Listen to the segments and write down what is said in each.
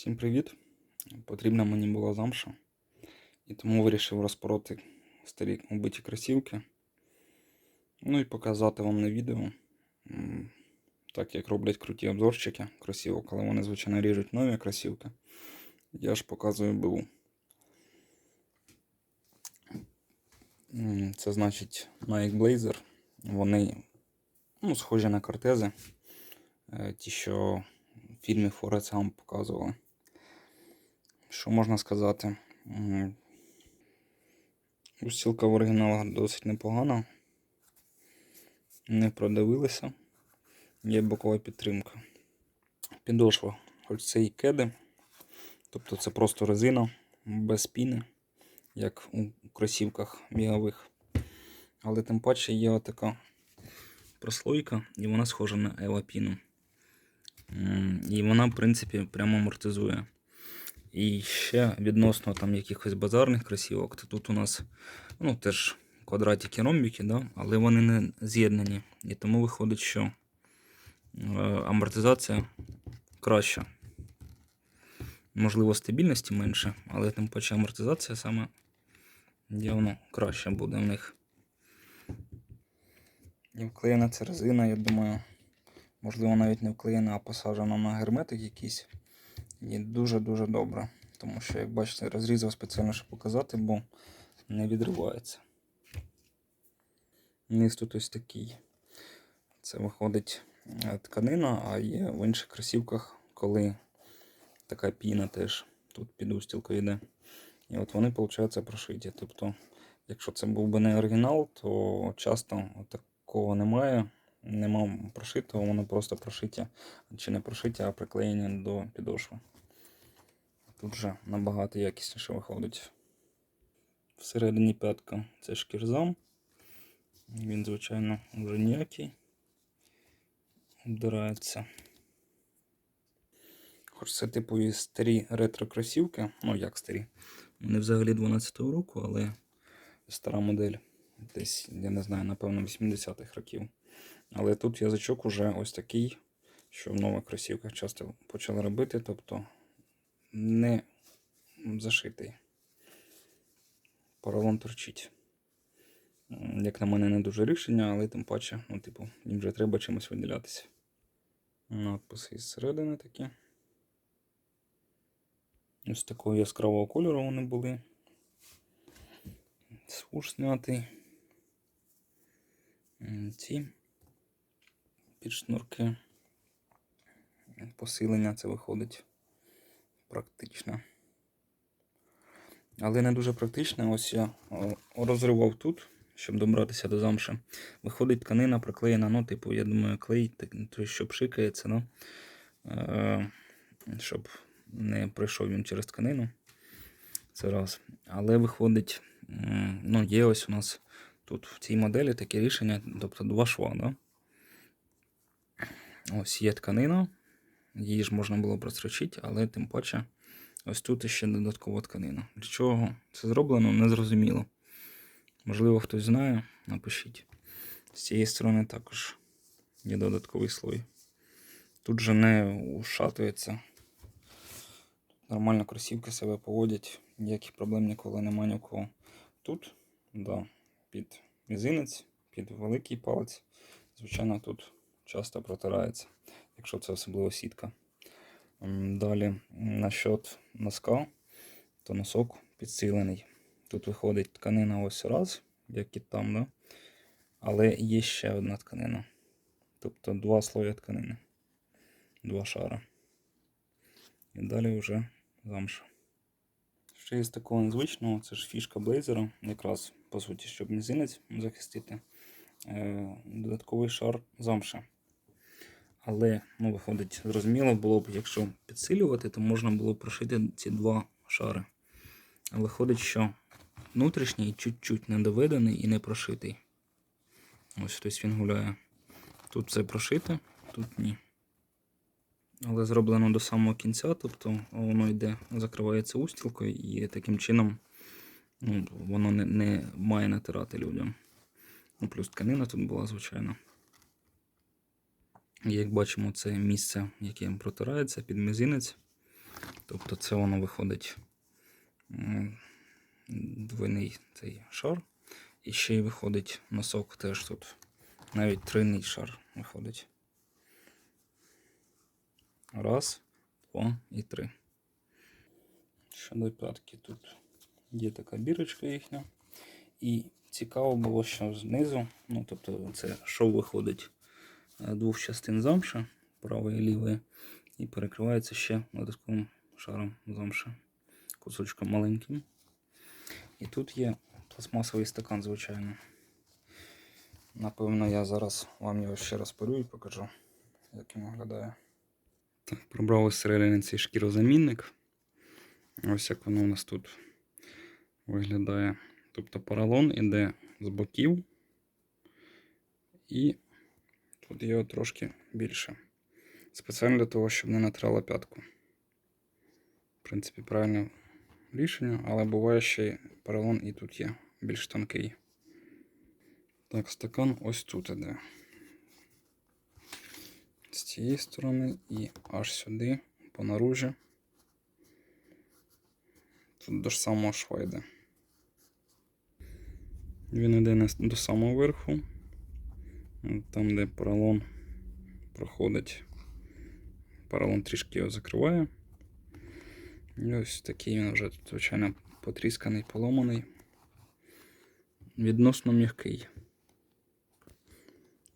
Всім привіт! Потрібна мені була замша. І тому вирішив розпороти старі убиті кросівки. Ну і показати вам на відео, так як роблять круті обзорчики кросівок, коли вони, звичайно, ріжуть нові кросівки. Я ж показую БУ. Це значить Nike Blazer. Вони ну, схожі на кортези. Е, Ті, що в фільмі Форест Гамп показували. Що можна сказати? М, Устілка в оригіналах досить непогана. Не продавилися. Є бокова підтримка. Підошва. Хоч це і кеди. Тобто це просто резина без піни, як у кросівках бігових. Але тим паче є отака прослойка, і вона схожа на елапіну. М, І вона, в принципі, прямо амортизує. І ще відносно там якихось базарних кросівок, то тут у нас ну, теж квадратики ромбики, да? але вони не з'єднані. І тому виходить, що е, амортизація краща. Можливо, стабільності менше, але тим паче амортизація саме явно краща буде в них. І вклеєна ця резина, я думаю, можливо, навіть не вклеєна, а посаджена на герметик якийсь. І дуже-дуже добре. Тому що, як бачите, розрізав спеціально, щоб показати, бо не відривається. Низ тут ось такий. Це виходить е, тканина, а є в інших кросівках, коли така піна теж тут під устілкою йде. І от вони, виходить, прошиті. Тобто, якщо це був би не оригінал, то часто такого немає. Нема прошитого, воно просто прошиття, чи не прошиття, а приклеєння до підошви. Тут вже набагато якісніше виходить. Всередині п'ятка це шкірзам. Він, звичайно, вже ніякий. Обдирається. Хоч це типові старі ретро-кросівки. Ну, як старі. Вони взагалі 12-го року, але стара модель. Десь, я не знаю, напевно, 80-х років. Але тут язичок уже ось такий, що в нових кросівках часто почали робити, тобто не зашитий. Поролон торчить. Як на мене, не дуже рішення, але тим паче, ну, типу, їм вже треба чимось виділятися. Надписи із середини такі. Ось такого яскравого кольору вони були. Свуш знятий. М, Ці підшнурки. Посилення це виходить практично. Але не дуже практично. Ось я розривав тут, щоб добратися до замши. Виходить тканина приклеєна, ну, типу, я думаю, клей, той, що пшикається, ну, е, щоб не пройшов він через тканину. Це раз. Але виходить, ну, є ось у нас тут в цій моделі таке рішення, тобто два шва. Да? Ось є тканина, її ж можна було прострочити, але тим паче ось тут ще додаткова тканина. Для чого це зроблено, незрозуміло. Можливо, хтось знає, напишіть. З цієї сторони також є додатковий слой. Тут же не ушатується. Нормально кросівки себе поводять, ніяких проблем ніколи немає ні у кого. Тут, да, під мізинець, під великий палець. Звичайно, тут часто протирається, якщо це особливо сітка. Далі, насчет носка, то носок підсилений. Тут виходить тканина ось раз, як і там, да? але є ще одна тканина. Тобто два слої тканини, два шара. І далі вже замша. Ще є з такого незвичного, це ж фішка блейзера, якраз по суті, щоб мізинець захистити. Е, додатковий шар замши. Але, ну, виходить, зрозуміло було б, якщо підсилювати, то можна було б прошити ці два шари. А виходить, що внутрішній чуть-чуть недоведений і не прошитий. Ось хтось він гуляє. Тут все прошите, тут ні. Але зроблено до самого кінця, тобто воно йде, закривається устілкою і таким чином ну, воно не, не має натирати людям. Ну, плюс тканина тут була, звичайно. Як бачимо, це місце, яке протирається під мізинець. Тобто це воно виходить двойний цей шар. І ще й виходить носок теж тут. Навіть тройний шар виходить. Раз, два і три. Щодо п'ятки тут є така бірочка їхня. І цікаво було, що знизу, ну тобто це шов виходить двох частин замша, правої і лівої, і перекривається ще додатковим шаром замша, кусочком маленьким. І тут є пластмасовий стакан, звичайно. Напевно, я зараз вам його ще раз парю і покажу, як він виглядає. Так, пробрали всередині цей шкірозамінник. Ось як воно у нас тут виглядає. Тобто поролон іде з боків, і тут його трошки більше. Спеціально для того, щоб не натрала п'ятку. В принципі, правильне рішення, але буває ще поролон і тут є більш тонкий. Так, стакан ось тут іде. З цієї сторони і аж сюди, по наружі. Тут до ж самого шва йде. Він йде до самого верху. Там, де поролон проходить. Поролон трішки його закриває. І ось такий він вже, звичайно, потрісканий, поломаний. Відносно м'який.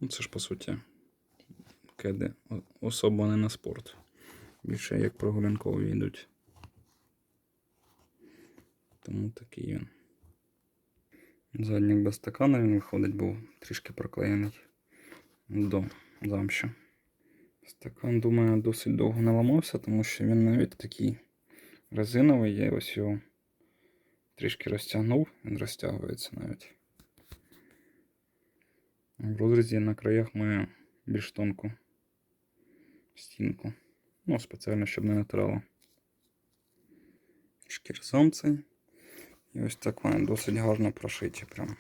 Ну, це ж по суті кеди особо не на спорт. Більше як прогулянкові йдуть. Тому такий він. Заднік без стакана він виходить, був трішки проклеєний до замші. Стакан, думаю, досить довго не ламався, тому що він навіть такий резиновий. Я ось його трішки розтягнув, він розтягується навіть. В розрізі на краях має більш тонку стінку. Ну, спеціально, щоб не натирало. Шкірзамці. І ось так вони досить гарно прошиті. Прям.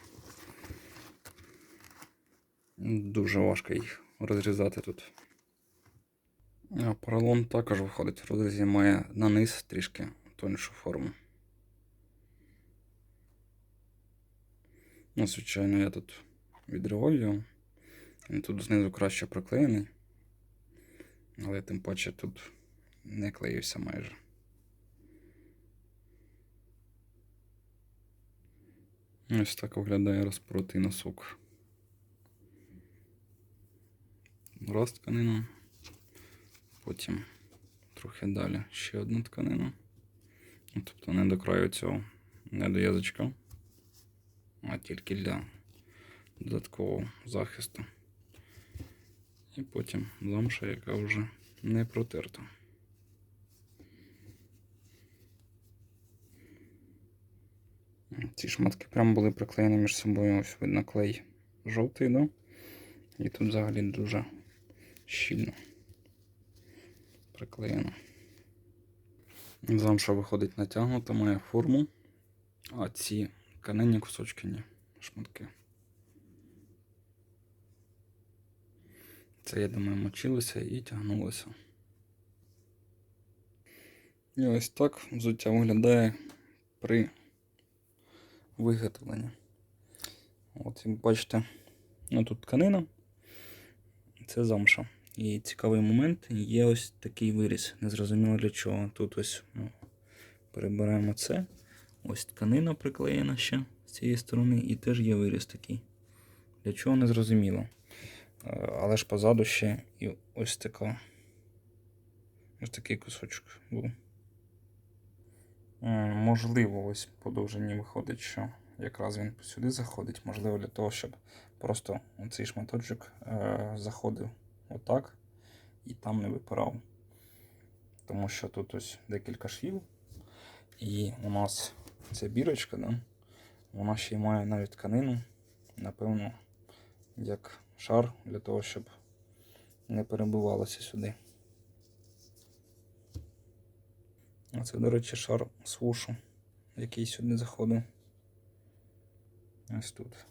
Дуже важко їх розрізати тут. А поролон також виходить розрізі, має на низ трішки тоншу форму. Ну, звичайно, я тут відривав його. Він тут знизу краще проклеєний. Але тим паче тут не клеївся майже. Ось так виглядає розпротий носок. Раз тканина. Потім трохи далі ще одна тканина. Ну, Тобто не до краю цього, не до язичка, а тільки для додаткового захисту. І потім замша, яка вже не протерта. Ці шматки прямо були приклеєні між собою. Ось видно клей жовтий, да? І тут взагалі дуже щільно приклеєно. Замша виходить натягнута, має форму, а ці тканинні кусочки ні, шматки. Це, я думаю, мочилося і тягнулося. І ось так взуття виглядає при виготовленні. От, як бачите, ну тут тканина, це замша. І цікавий момент, є ось такий виріз. Незрозуміло для чого. Тут ось ну, перебираємо це. Ось тканина приклеєна ще з цієї сторони, і теж є виріз такий. Для чого не зрозуміло. Е, Але ж позаду ще і ось така. Ось такий кусочок був. Можливо, ось по виходить, що якраз він сюди заходить. Можливо, для того, щоб просто цей шматочок е, заходив отак і там не випирав. Тому що тут ось декілька швів. І у нас ця бірочка, да, вона ще й має навіть тканину, напевно, як шар для того, щоб не перебивалося сюди. А це, до речі, шар свушу, який сюди заходив. Ось тут.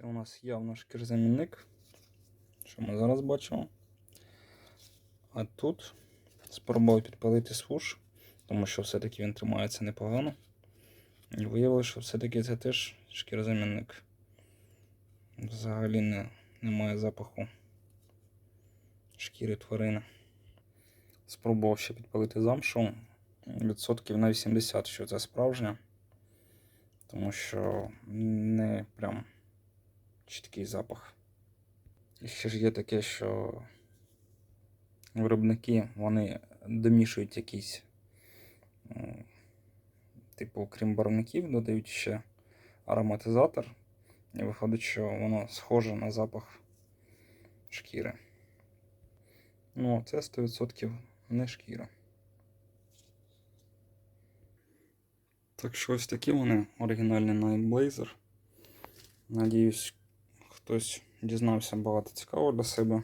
Це у нас явно шкірзамінник, що ми зараз бачимо. А тут спробував підпалити свуш, тому що все-таки він тримається непогано. І виявилося, що все-таки це теж шкірозамінник. Взагалі не, немає запаху шкіри тварини. Спробував ще підпалити замшу. Відсотків на 80, що це справжня. Тому що не прям чіткий запах. І ще ж є таке, що виробники вони домішують якісь, типу, крім барвників, додають ще ароматизатор. І виходить, що воно схоже на запах шкіри. Ну, це 100% не шкіра. Так що ось такі вони оригінальні Night. Надіюсь, хтось дізнався багато цікавого для себе.